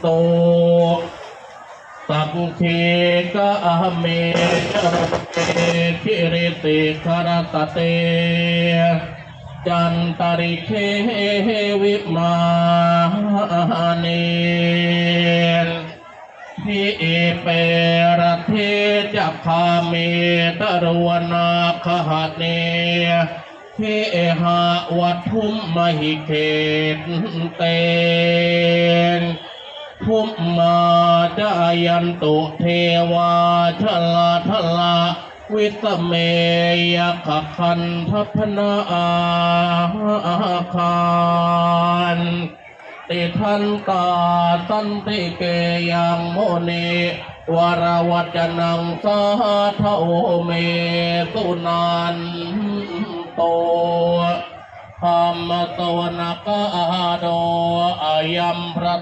โตสัพเพกะเมจรเตคิริติคารตเต จันตริเควิมาเนทิเอเปรเทจะคาเมตรวนาคหเน เทหะวัทุมมหิเขตเตภุมมาจายันตุเทวาชลาทลาวิตเมยขคันทัพนาอาคารติทันตาตันติเกยังโมเนวรวัจนังสาทโอเมตุนัน โตธรรมสวนกอาโดอายัมพระ